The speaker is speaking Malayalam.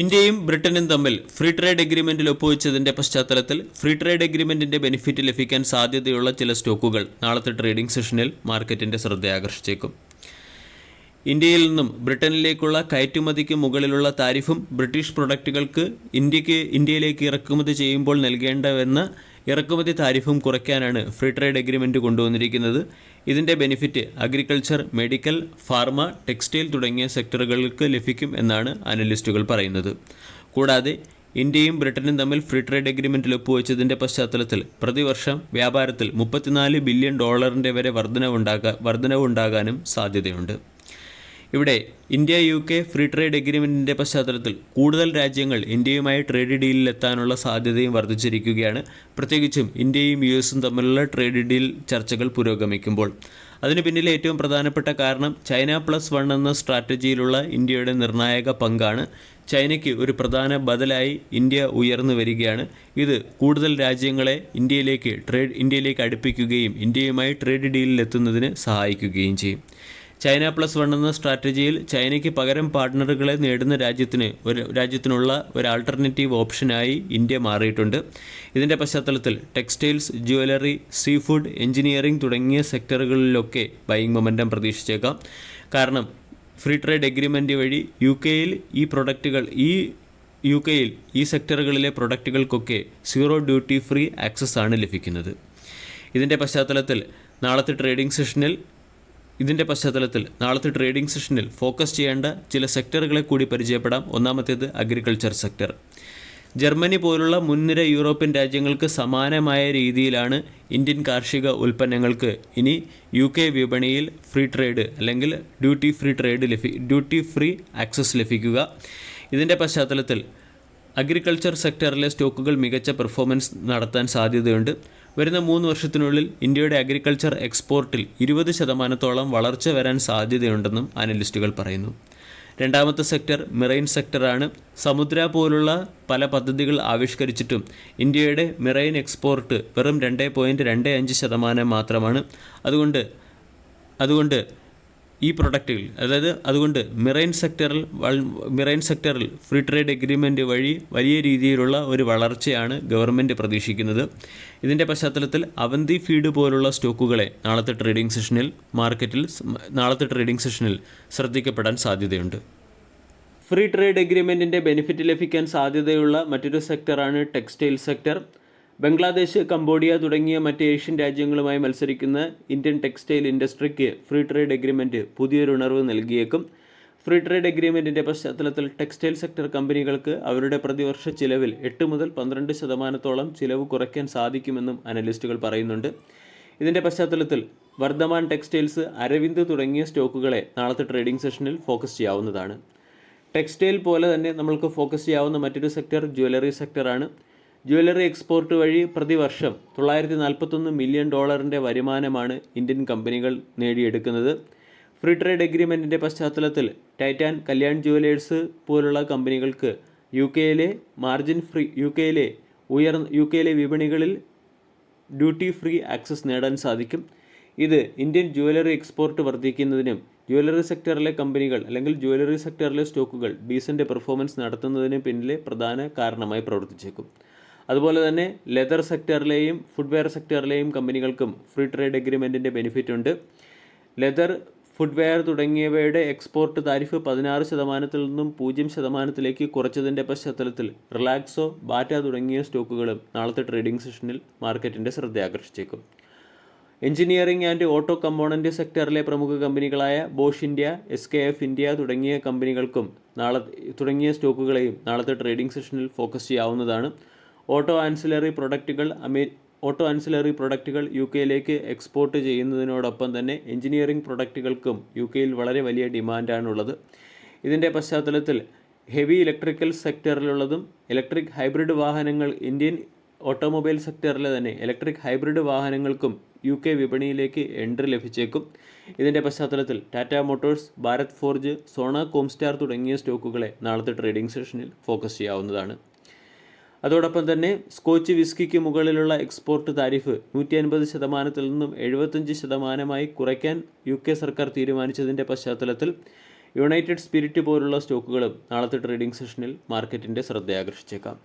ഇന്ത്യയും ബ്രിട്ടനും തമ്മിൽ ഫ്രീ ട്രേഡ് എഗ്രിമെന്റിൽ ഒപ്പുവെച്ചതിന്റെ പശ്ചാത്തലത്തിൽ ഫ്രീ ട്രേഡ് എഗ്രിമെന്റിന്റെ ബെനിഫിറ്റ് ലഭിക്കാൻ സാധ്യതയുള്ള ചില സ്റ്റോക്കുകൾ നാളത്തെ ട്രേഡിംഗ് സെഷനിൽ മാർക്കറ്റിന്റെ ശ്രദ്ധയാകർഷിച്ചേക്കും. ഇന്ത്യയിൽ നിന്നും ബ്രിട്ടനിലേക്കുള്ള കയറ്റുമതിക്ക് മുകളിലുള്ള താരിഫും ബ്രിട്ടീഷ് പ്രൊഡക്റ്റുകൾക്ക് ഇന്ത്യയ്ക്ക് ഇന്ത്യയിലേക്ക് ഇറക്കുമതി ചെയ്യുമ്പോൾ നൽകേണ്ടവെന്ന ഇറക്കുമതി താരിഫും കുറയ്ക്കാനാണ് ഫ്രീ ട്രേഡ് എഗ്രിമെന്റ് കൊണ്ടുവന്നിരിക്കുന്നത്. ഇതിന്റെ benefit agriculture medical pharma textile തുടങ്ങിയ സെക്ടറുകൾക്ക് ലഭിക്കും എന്നാണ് അനലിസ്റ്റുകൾ പറയുന്നത്. കൂടാതെ ഇന്ത്യയും ബ്രിട്ടനും തമ്മിൽ ഫ്രീ ട്രേഡ് എഗ്രിമെന്റിൽ ഒപ്പുവെച്ചതിന്റെ പശ്ചാത്തലത്തിൽ പ്രതിവർഷം വ്യാപാരത്തിൽ മുപ്പത്തിനാല് ബില്യൺ ഡോളറിന്റെ വരെ വർധനവുണ്ടാകാ വർധനവുണ്ടാകാനും സാധ്യതയുണ്ട്. ഇവിടെ India U K free trade എഗ്രിമെന്റിന്റെ പശ്ചാത്തലത്തിൽ കൂടുതൽ രാജ്യങ്ങൾ ഇന്ത്യയുമായി ട്രേഡ് ഡീലിൽ എത്താനുള്ള സാധ്യതയും വർദ്ധിച്ചിരിക്കുകയാണ്. പ്രത്യേകിച്ചും ഇന്ത്യയും യു എസും തമ്മിലുള്ള ട്രേഡ് ഡീൽ ചർച്ചകൾ പുരോഗമിക്കുമ്പോൾ. അതിന് പിന്നിലെ ഏറ്റവും പ്രധാനപ്പെട്ട കാരണം ചൈന പ്ലസ് വൺ എന്ന സ്ട്രാറ്റജിയിലുള്ള ഇന്ത്യയുടെ നിർണായക പങ്കാണ്. ചൈനയ്ക്ക് ഒരു പ്രധാന ബദലായി ഇന്ത്യ ഉയർന്നു വരികയാണ്. ഇത് കൂടുതൽ രാജ്യങ്ങളെ ഇന്ത്യയിലേക്ക് ട്രേഡ് ഇന്ത്യയിലേക്ക് അടുപ്പിക്കുകയും ഇന്ത്യയുമായി ട്രേഡ് ഡീലിൽ എത്തുന്നതിന് സഹായിക്കുകയും ചെയ്യും. ചൈന പ്ലസ് വൺ എന്ന സ്ട്രാറ്റജിയിൽ ചൈനയ്ക്ക് പകരം പാർട്ട്ണറുകളെ നേടുന്ന രാജ്യത്തിന് ഒരു രാജ്യത്തിനുള്ള ഒരു ആൾട്ടർനേറ്റീവ് ഓപ്ഷനായി ഇന്ത്യ മാറിയിട്ടുണ്ട്. ഇതിന്റെ പശ്ചാത്തലത്തിൽ textiles jewellery sea food engineering തുടങ്ങിയ സെക്ടറുകളിലൊക്കെ ബൈങ് മൊമെന്റം പ്രതീക്ഷിച്ചേക്കാം. കാരണം ഫ്രീ ട്രേഡ് എഗ്രിമെന്റ് വഴി യു കെയിൽ ഈ പ്രൊഡക്റ്റുകൾ ഈ യു കെയിൽ ഈ സെക്ടറുകളിലെ പ്രൊഡക്റ്റുകൾക്കൊക്കെ സീറോ ഡ്യൂട്ടി ഫ്രീ ആക്സസ് ആണ് ലഭിക്കുന്നത്. ഇതിന്റെ പശ്ചാത്തലത്തിൽ നാളത്തെ ട്രേഡിംഗ് സെഷനിൽ ഇതിന്റെ പശ്ചാത്തലത്തിൽ നാളത്തെ ട്രേഡിംഗ് സെഷനിൽ ഫോക്കസ് ചെയ്യേണ്ട ചില സെക്ടറുകളെ കൂടി പരിചയപ്പെടാം. ഒന്നാമത്തേത് അഗ്രികൾച്ചർ സെക്ടർ. ജർമ്മനി പോലുള്ള മുൻനിര യൂറോപ്യൻ രാജ്യങ്ങൾക്ക് സമാനമായ രീതിയിലാണ് ഇന്ത്യൻ കാർഷിക ഉൽപ്പന്നങ്ങൾക്ക് ഇനി യു കെ വിപണിയിൽ ഫ്രീ ട്രേഡ് അല്ലെങ്കിൽ ഡ്യൂട്ടി ഫ്രീ ട്രേഡ് ലഭി ഡ്യൂട്ടി ഫ്രീ ആക്സസ് ലഭിക്കുക. ഇതിന്റെ പശ്ചാത്തലത്തിൽ അഗ്രികൾച്ചർ സെക്ടറിലെ സ്റ്റോക്കുകൾ മികച്ച പെർഫോമൻസ് നടത്താൻ സാധ്യതയുണ്ട്. വരുന്ന മൂന്ന് വർഷത്തിനുള്ളിൽ ഇന്ത്യയുടെ അഗ്രികൾച്ചർ എക്സ്പോർട്ടിൽ ഇരുപത് ശതമാനത്തോളം വളർച്ച വരാൻ സാധ്യതയുണ്ടെന്നും അനലിസ്റ്റുകൾ പറയുന്നു. രണ്ടാമത്തെ സെക്ടർ മെറൈൻ സെക്ടറാണ്. സമുദ്ര പോലുള്ള പല പദ്ധതികൾ ആവിഷ്കരിച്ചിട്ടും ഇന്ത്യയുടെ മെറൈൻ എക്സ്പോർട്ട് വെറും രണ്ട് പോയിന്റ് രണ്ട് അഞ്ച് ശതമാനം മാത്രമാണ്. അതുകൊണ്ട് അതുകൊണ്ട് ഈ പ്രൊഡക്റ്റുകൾ അതായത് അതുകൊണ്ട് മിറൈൻ സെക്ടറിൽ മിറൈൻ സെക്ടറിൽ ഫ്രീ ട്രേഡ് എഗ്രിമെന്റ് വഴി വലിയ രീതിയിലുള്ള ഒരു വളർച്ചയാണ് ഗവൺമെന്റ് പ്രതീക്ഷിക്കുന്നത്. ഇതിന്റെ പശ്ചാത്തലത്തിൽ അവന്തി ഫീഡ് പോലുള്ള സ്റ്റോക്കുകളെ നാളത്തെ ട്രേഡിംഗ് സെഷനിൽ മാർക്കറ്റിൽ നാളത്തെ ട്രേഡിംഗ് സെഷനിൽ ശ്രദ്ധിക്കപ്പെടാൻ സാധ്യതയുണ്ട്. ഫ്രീ ട്രേഡ് എഗ്രിമെന്റിന്റെ ബെനിഫിറ്റ് ലഭിക്കാൻ സാധ്യതയുള്ള മറ്റൊരു സെക്ടറാണ് ടെക്സ്റ്റൈൽ സെക്ടർ. ബംഗ്ലാദേശ് കംബോഡിയ തുടങ്ങിയ മറ്റ് ഏഷ്യൻ രാജ്യങ്ങളുമായി മത്സരിക്കുന്ന ഇന്ത്യൻ ടെക്സ്റ്റൈൽ ഇൻഡസ്ട്രിക്ക് ഫ്രീ ട്രേഡ് എഗ്രിമെന്റ് പുതിയൊരു ഉണർവ് നൽകിയേക്കും. ഫ്രീ ട്രേഡ് എഗ്രിമെന്റിന്റെ പശ്ചാത്തലത്തിൽ ടെക്സ്റ്റൈൽ സെക്ടർ കമ്പനികൾക്ക് അവരുടെ പ്രതിവർഷ ചിലവിൽ എട്ട് മുതൽ പന്ത്രണ്ട് ശതമാനത്തോളം ചിലവ് കുറയ്ക്കാൻ സാധിക്കുമെന്നും അനലിസ്റ്റുകൾ പറയുന്നുണ്ട്. ഇതിന്റെ പശ്ചാത്തലത്തിൽ വർദ്ധമാൻ ടെക്സ്റ്റൈൽസ് അരവിന്ദ് തുടങ്ങിയ സ്റ്റോക്കുകളെ നാളത്തെ ട്രേഡിംഗ് സെഷനിൽ ഫോക്കസ് ചെയ്യാവുന്നതാണ്. ടെക്സ്റ്റൈൽ പോലെ തന്നെ നമ്മൾക്ക് ഫോക്കസ് ചെയ്യാവുന്ന മറ്റൊരു സെക്ടർ ജ്വല്ലറി സെക്ടറാണ്. ജ്വല്ലറി എക്സ്പോർട്ട് വഴി പ്രതിവർഷം തൊള്ളായിരത്തി നാൽപ്പത്തൊന്ന് മില്യൺ ഡോളറിന്റെ വരുമാനമാണ് ഇന്ത്യൻ കമ്പനികൾ നേടിയെടുക്കുന്നത്. ഫ്രീ ട്രേഡ് എഗ്രിമെന്റിന്റെ പശ്ചാത്തലത്തിൽ ടൈറ്റാൻ കല്യാൺ ജുവലേഴ്സ് പോലുള്ള കമ്പനികൾക്ക് യു കെയിലെ മാർജിൻ ഫ്രീ യു കെയിലെ ഉയർന്ന യു കെയിലെ വിപണികളിൽ ഡ്യൂട്ടി ഫ്രീ ആക്സസ് നേടാൻ സാധിക്കും. ഇത് ഇന്ത്യൻ ജ്വല്ലറി എക്സ്പോർട്ട് വർദ്ധിക്കുന്നതിനും ജ്വല്ലറി സെക്ടറിലെ കമ്പനികൾ അല്ലെങ്കിൽ ജ്വല്ലറി സെക്ടറിലെ സ്റ്റോക്കുകൾ ഡീസന്റ് പെർഫോമൻസ് നടത്തുന്നതിന് പിന്നിലെ പ്രധാന കാരണമായി പ്രവർത്തിച്ചേക്കും. അതുപോലെ തന്നെ ലെതർ സെക്ടറിലെയും ഫുഡ്വെയർ സെക്ടറിലെയും കമ്പനികൾക്കും ഫ്രീ ട്രേഡ് എഗ്രിമെന്റിന്റെ ബെനിഫിറ്റ് ഉണ്ട്. ലെതർ ഫുഡ്വെയർ തുടങ്ങിയവയുടെ എക്സ്പോർട്ട് താരിഫ് പതിനാറ് ശതമാനത്തിൽ നിന്നും പൂജ്യം ശതമാനത്തിലേക്ക് കുറച്ചതിന്റെ പശ്ചാത്തലത്തിൽ റിലാക്സോ ബാറ്റ തുടങ്ങിയ സ്റ്റോക്കുകളും നാളത്തെ ട്രേഡിംഗ് സെഷനിൽ മാർക്കറ്റിന്റെ ശ്രദ്ധ ആകർഷിച്ചേക്കും. എഞ്ചിനീയറിംഗ് ആൻഡ് ഓട്ടോ കമ്പോണന്റ് സെക്ടറിലെ പ്രമുഖ കമ്പനികളായ Bosch India S K F India തുടങ്ങിയ കമ്പനികൾക്കും നാളെ തുടങ്ങിയ സ്റ്റോക്കുകളെയും നാളത്തെ ട്രേഡിംഗ് സെഷനിൽ ഫോക്കസ് ചെയ്യാവുന്നതാണ്. ഓട്ടോ ആൻസിലറി പ്രൊഡക്റ്റുകൾ അമേ ഓട്ടോ ആൻസിലറി പ്രൊഡക്റ്റുകൾ യു കെയിലേക്ക് എക്സ്പോർട്ട് ചെയ്യുന്നതിനോടൊപ്പം തന്നെ എഞ്ചിനീയറിംഗ് പ്രൊഡക്റ്റുകൾക്കും യു കെയിൽ വളരെ വലിയ ഡിമാൻഡാണുള്ളത്. ഇതിന്റെ പശ്ചാത്തലത്തിൽ ഹെവി ഇലക്ട്രിക്കൽ സെക്ടറിലുള്ളതും ഇലക്ട്രിക് ഹൈബ്രിഡ് വാഹനങ്ങൾ ഇന്ത്യൻ ഓട്ടോമൊബൈൽ സെക്ടറിലെ തന്നെ ഇലക്ട്രിക് ഹൈബ്രിഡ് വാഹനങ്ങൾക്കും യു കെ വിപണിയിലേക്ക് എൻട്രി ലഭിച്ചേക്കും. ഇതിന്റെ പശ്ചാത്തലത്തിൽ Tata Motors Bharat Forge Sona Comstar തുടങ്ങിയ സ്റ്റോക്കുകളെ നാളത്തെ ട്രേഡിംഗ് സെഷനിൽ ഫോക്കസ് ചെയ്യാവുന്നതാണ്. അതോടൊപ്പം തന്നെ സ്കോച്ച് വിസ്കിക്ക് മുകളിലുള്ള എക്സ്പോർട്ട് താരിഫ് നൂറ്റി അൻപത് ശതമാനത്തിൽ നിന്നും എഴുപത്തഞ്ച് ശതമാനമായി കുറയ്ക്കാൻ യു കെ സർക്കാർ തീരുമാനിച്ചതിന്റെ പശ്ചാത്തലത്തിൽ യുണൈറ്റഡ് സ്പിരിറ്റ് പോലുള്ള സ്റ്റോക്കുകളും നാളത്തെ ട്രേഡിംഗ് സെഷനിൽ മാർക്കറ്റിന്റെ ശ്രദ്ധയാകർഷിച്ചേക്കാം.